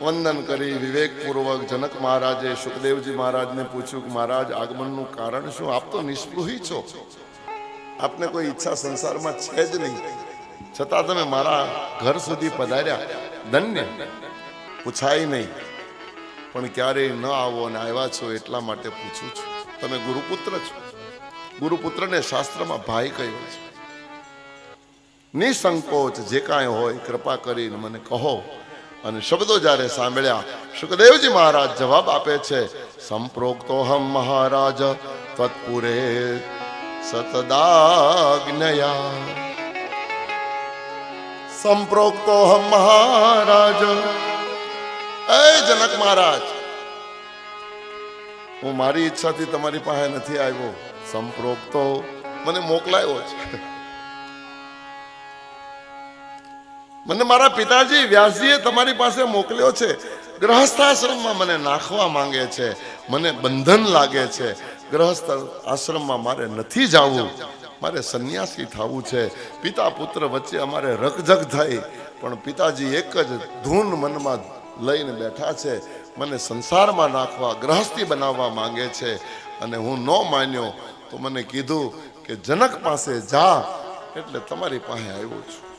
વંદન કરી વિવેકપૂર્વક જનક મહારાજે સુખદેવજી મહારાજને પૂછ્યું કે મહારાજ, આગમનનું કારણ શું? આપ તો નિષ્પૃહી છો. આપને કોઈ ઈચ્છા સંસારમાં છે જ નહીં. છતાં તમે મારા ઘર સુધી પધાર્યા. ધન્ય. પૂછાય નહીં. પણ ક્યારેય ન આવો અને આવ્યા છો એટલા માટે પૂછું છું. તમે ગુરુપુત્ર છો. ગુરુપુત્રને શાસ્ત્રમાં ભાઈ કહ્યો છે. નિસંકોચ જે કાંઈ હોય, કૃપા કરીને મને કહો. અને શબ્દો જ્યારે સાંભળ્યા, સુખદેવજી મહારાજ જવાબ આપે છે સંપ્રોક્તોહમ મહારાજ, તત્પુરે સતદાગ્નયા. સંપ્રોક્તોહમ મહારાજ. એ જનક મહારાજ, હું મારી ઈચ્છાથી તમારી પાસે નથી આવ્યો. સંપ્રોક્તો મને મોકલાયો છે. મને મારા પિતાજી વ્યાસજીએ તમારી પાસે મોકલ્યો છે. ગ્રહસ્થાશ્રમમાં મને નાખવા માંગે છે. મને બંધન લાગે છે. ગ્રહસ્થ આશ્રમમાં મારે નથી જવું. મારે સંન્યાસી થવું છે. પિતા પુત્ર વચ્ચે અમારે રકઝક થઈ. પણ પિતાજી એક જ ધૂન મનમાં લઈને બેઠા છે. મને સંસારમાં નાખવા ગ્રહસ્થી બનાવવા માંગે છે. અને હું ન માન્યો તો મને કીધું કે જનક પાસે જા, એટલે તમારી પાસે આવ્યો છું.